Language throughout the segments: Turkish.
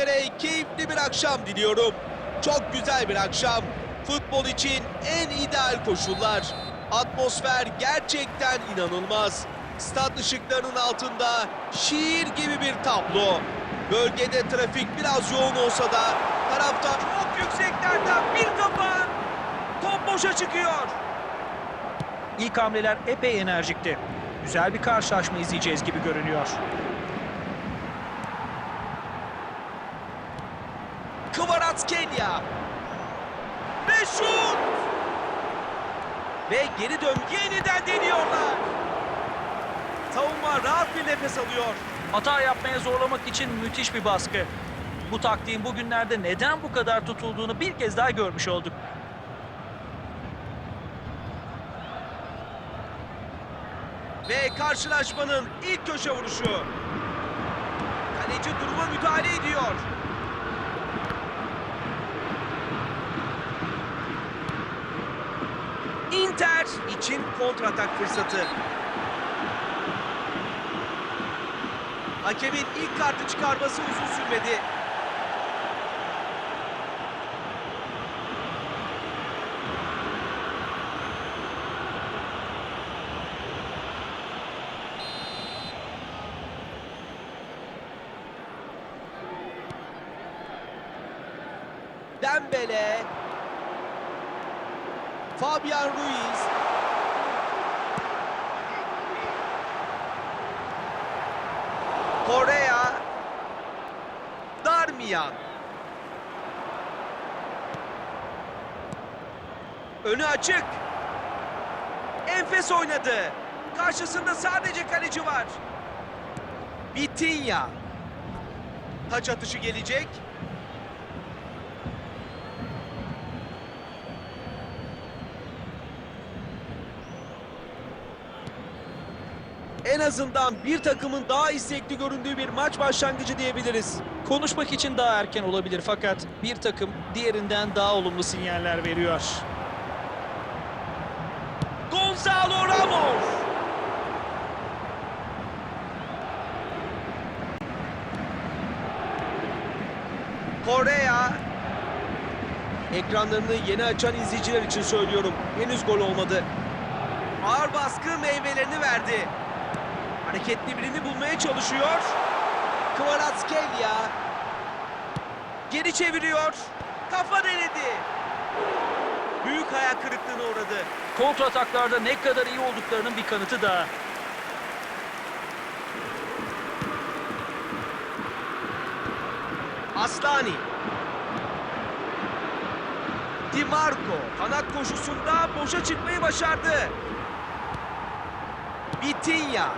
Sizlere keyifli bir akşam diliyorum. Çok güzel bir akşam. Futbol için en ideal koşullar. Atmosfer gerçekten inanılmaz. Stat ışıklarının altında şiir gibi bir tablo. Bölgede trafik biraz yoğun olsa da taraftar çok yükseklerden bir kafa. Top boşa çıkıyor. İlk hamleler epey enerjikti. Güzel bir karşılaşma izleyeceğiz gibi görünüyor. Kvaratskhelia. Ve şut! Ve geri dön yeniden deniyorlar. Savunma rahat bir nefes alıyor. Hata yapmaya zorlamak için müthiş bir baskı. Bu taktiğin bugünlerde neden bu kadar tutulduğunu bir kez daha görmüş olduk. Ve karşılaşmanın ilk köşe vuruşu. Kaleci duruma müdahale ediyor. Inter için kontratak fırsatı. Hakemin ilk kartı çıkarması uzun sürmedi. Dembele. Fabian Ruiz. Korea. Darmian. Önü açık. Enfes oynadı. Karşısında sadece kaleci var. Vitinha. Taç atışı gelecek. En azından bir takımın daha istekli göründüğü bir maç başlangıcı diyebiliriz. Konuşmak için daha erken olabilir fakat bir takım diğerinden daha olumlu sinyaller veriyor. Gonzalo Ramos. Korea. Ekranlarını yeni açan izleyiciler için söylüyorum. Henüz gol olmadı. Ağır baskı meyvelerini verdi. Hareketli birini bulmaya çalışıyor. Kvaratskhelia. Geri çeviriyor. Kafa denedi. Büyük hayal kırıklığına uğradı. Kontrataklarda ne kadar iyi olduklarının bir kanıtı daha. Aslani. Di Marco kanat koşusunda boşa çıkmayı başardı. Vitinha.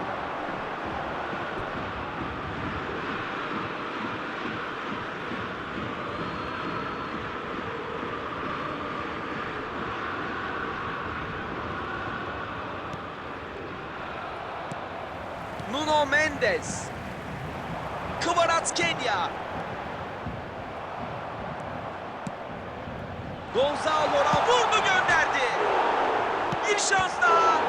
Nuno Mendes. Kvaratskhelia. Gonzalo vurdu gönderdi. Bir şans daha.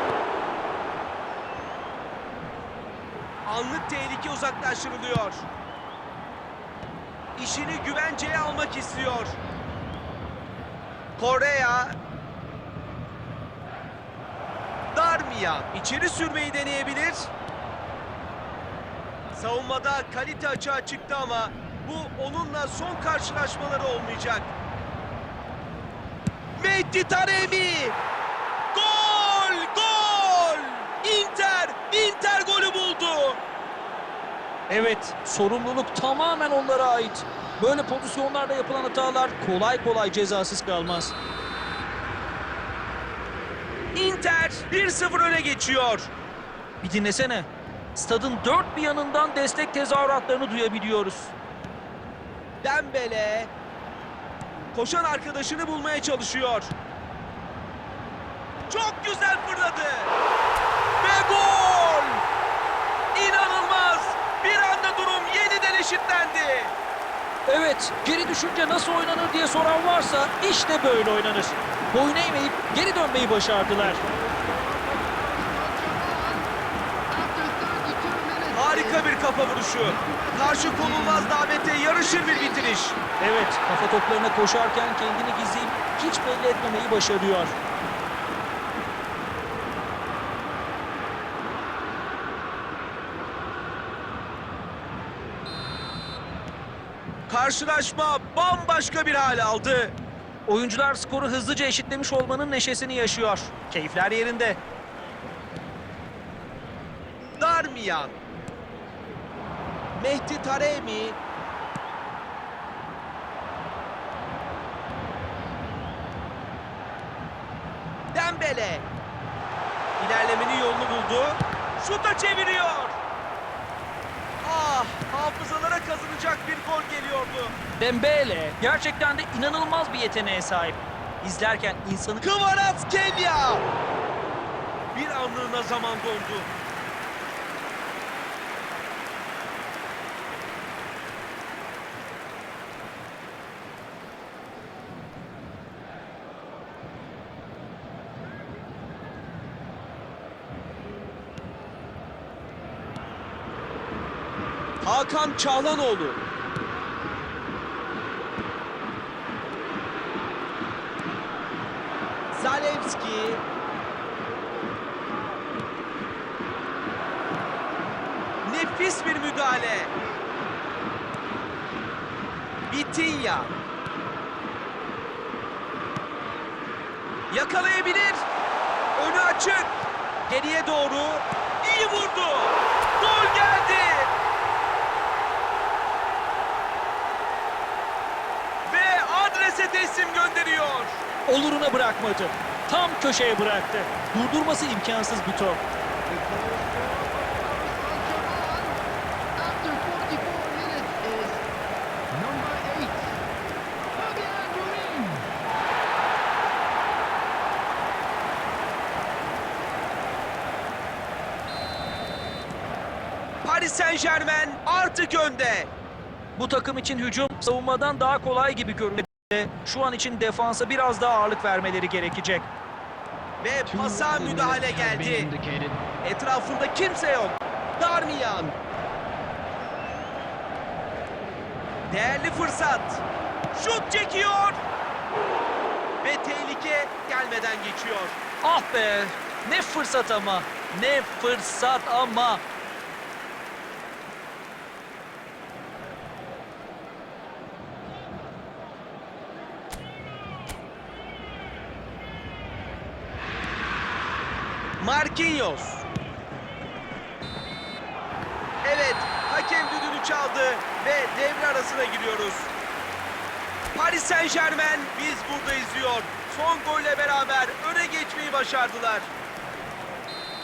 Anlık tehlike uzaklaştırılıyor. İşini güvenceye almak istiyor. Korea. Darmian içeri sürmeyi deneyebilir. Savunmada kalite açığa çıktı ama bu onunla son karşılaşmaları olmayacak. Mehdi Taremi! Gol! Gol! Inter! Inter golü buldu! Evet, sorumluluk tamamen onlara ait. Böyle pozisyonlarda yapılan hatalar kolay kolay cezasız kalmaz. Inter 1-0 öne geçiyor. Bir dinlesene. Stadın dört bir yanından destek tezahüratlarını duyabiliyoruz. Dembele koşan arkadaşını bulmaya çalışıyor. Çok güzel fırladı. Ve gol! İnanılmaz! Bir anda durum yeniden eşitlendi. Evet, geri düşünce nasıl oynanır diye soran varsa işte böyle oynanır. Boyun eğmeyip geri dönmeyi başardılar. Harika bir kafa vuruşu. Karşı konulmaz davete yarışır bir bitiriş. Evet, kafa toplarına koşarken kendini gizleyip hiç belli etmemeyi başarıyor. Karşılaşma bambaşka bir hal aldı. Oyuncular skoru hızlıca eşitlemiş olmanın neşesini yaşıyor. Keyifler yerinde. Darmiyan. Mehdi Taremi. Dembele. İlerlemenin yolunu buldu. Şuta çeviriyor. Ah, hafızalara kazanacak bir gol geliyordu. Dembele gerçekten de inanılmaz bir yeteneğe sahip. İzlerken insanı Kvaratskhelia. Bir anlığına zaman dondu. Hakan Çağlanoğlu. Zalewski. Nefis bir müdahale. Vitinha. Yakalayabilir. Önü açık. Geriye doğru. İyi vurdu. Gol geldi. Ve adrese teslim gönderiyor. Oluruna bırakmadı. Tam köşeye bıraktı. Durdurması imkansız bir top. After 44 minutes is number 8, Fabian Ruiz. Paris Saint Germain artık önde. Bu takım için hücum savunmadan daha kolay gibi görünüyor. Şu an için defansa biraz daha ağırlık vermeleri gerekecek. Ve pasa müdahale geldi. Etrafında kimse yok. Darmiyan. Değerli fırsat. Şut çekiyor. Ve tehlike gelmeden geçiyor. Ah be! Ne fırsat ama! Ne fırsat ama! Marquinhos. Evet, hakem düdüğünü çaldı ve devre arasına giriyoruz. Paris Saint Germain biz burada izliyor. Son golle beraber öne geçmeyi başardılar.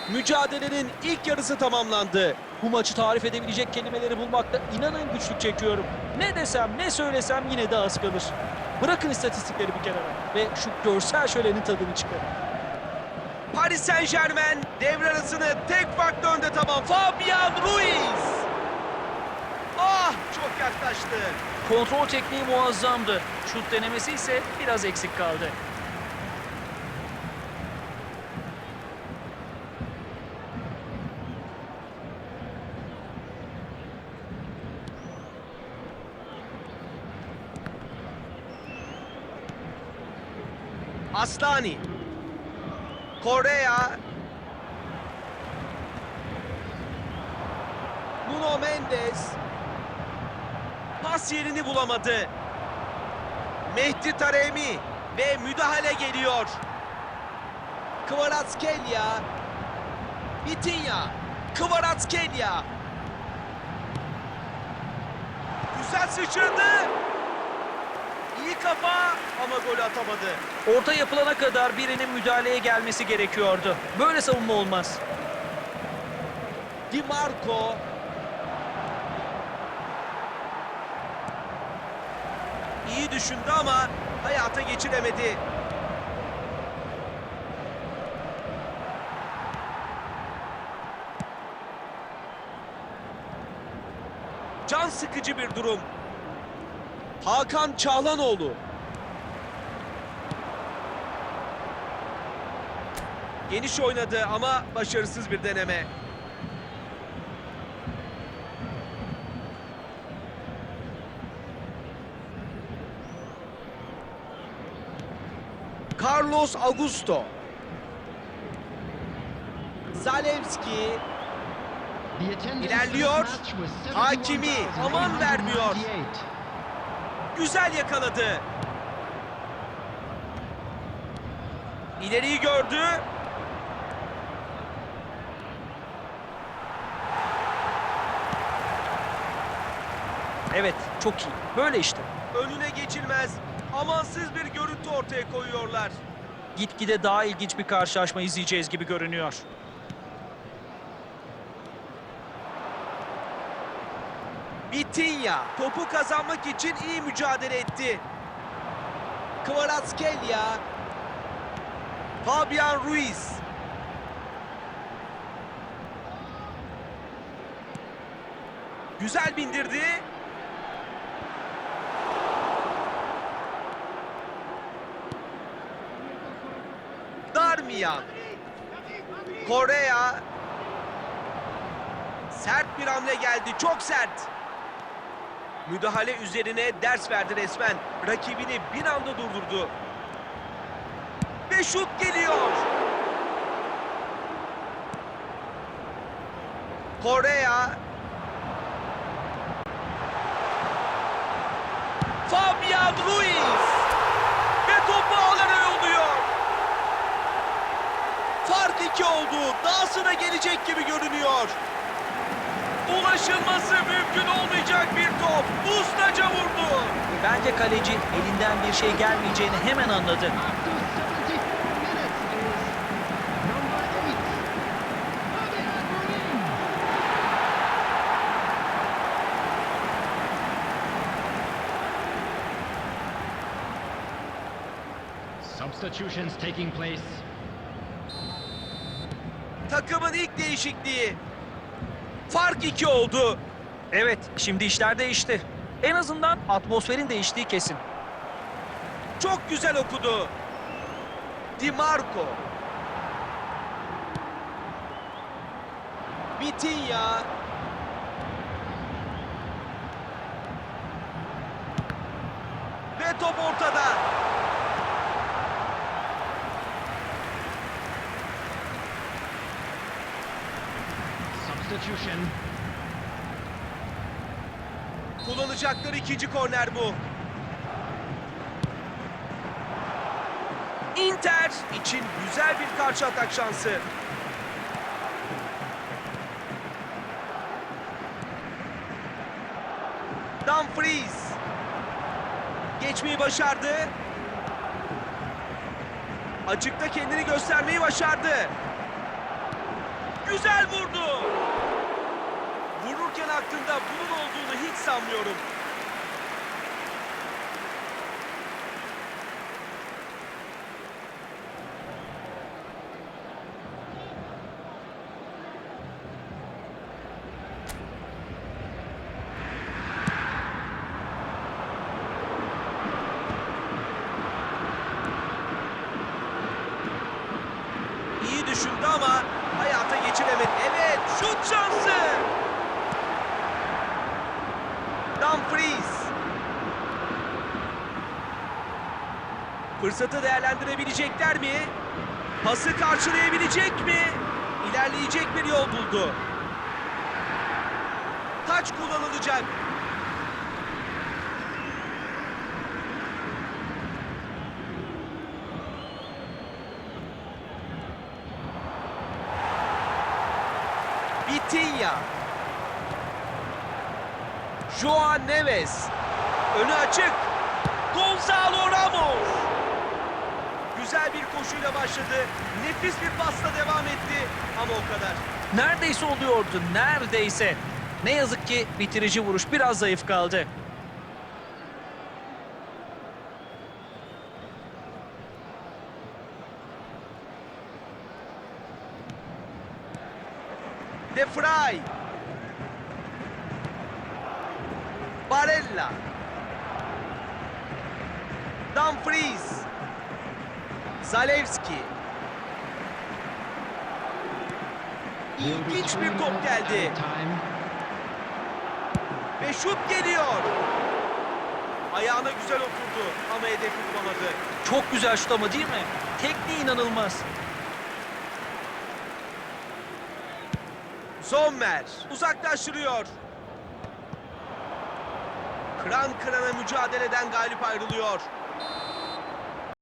Mücadelenin ilk yarısı tamamlandı. Bu maçı tarif edebilecek kelimeleri bulmakta inanın güçlük çekiyorum. Ne desem ne söylesem yine de az kalır. Bırakın istatistikleri bir kenara ve şu görsel şölenin tadını çıkarın. Paris Saint Germain devre arasını tek farklı önde tamam. Fabian Ruiz. Ah çok yaklaştı. Kontrol tekniği muazzamdı. Şut denemesi ise biraz eksik kaldı. Aslani. Korea. Nuno Mendes. Pas yerini bulamadı. Mehdi Taremi ve müdahale geliyor. Kvaratskhelia. Vitinha. Kvaratskhelia. Güzel sıçradı. İyi kafa ama gol atamadı. Orta yapılana kadar birinin müdahaleye gelmesi gerekiyordu. Böyle savunma olmaz. Di Marco. İyi düşündü ama hayata geçiremedi. Can sıkıcı bir durum. Hakan Çağlanoğlu. Geniş oynadı ama başarısız bir deneme. Carlos Augusto. Zalewski ilerliyor. Hakimi aman vermiyor. Güzel yakaladı. İleriyi gördü. Evet, çok iyi. Böyle işte. Önüne geçilmez. Amansız bir görüntü ortaya koyuyorlar. Gitgide daha ilginç bir karşılaşma izleyeceğiz gibi görünüyor. Vitinha topu kazanmak için iyi mücadele etti. Kvaratskhelia. Fabian Ruiz. Güzel bindirdi. Darmian. Korea. Sert bir hamle geldi. Çok sert. Müdahale üzerine ders verdi resmen. Rakibini bir anda durdurdu. Ve şut geliyor. Korea. Fabian Ruiz. 2 oldu. Daha sıra gelecek gibi görünüyor. Ulaşılması mümkün olmayacak bir top. Ustaca vurdu. Bence kaleci elinden bir şey gelmeyeceğini hemen anladı. Substitutions taking place. Takımın ilk değişikliği. Fark iki oldu. Evet, şimdi işler değişti. En azından atmosferin değiştiği kesin. Çok güzel okudu. Di Marco. Vitinha. Ve top ortada. Kullanacakları ikinci korner bu. Inter için güzel bir karşı atak şansı. Dumfries. Geçmeyi başardı. Açıkta kendini göstermeyi başardı. Güzel vurdu. Aklında bunun olduğunu hiç sanmıyorum. İyi düşündü ama hayata geçiremedi. Evet, şut şansı. Dumfries. Fırsatı değerlendirebilecekler mi? Pası karşılayabilecek mi? İlerleyecek bir yol buldu. Taç kullanılacak. Vitinha. Joao Neves. Önü açık. Gonzalo Ramos. Güzel bir koşuyla başladı. Nefis bir pasla devam etti. Ama o kadar. Neredeyse oluyordu, neredeyse. Ne yazık ki bitirici vuruş biraz zayıf kaldı. De Vrij. Barella. Dumfries. Zalewski. İlginç bir top geldi. Ve şut geliyor. Ayağına güzel oturdu ama hedefi bulamadı. Çok güzel şut ama değil mi? Tekniği inanılmaz. Sommer uzaklaştırıyor. Kıran kırana mücadeleden galip ayrılıyor.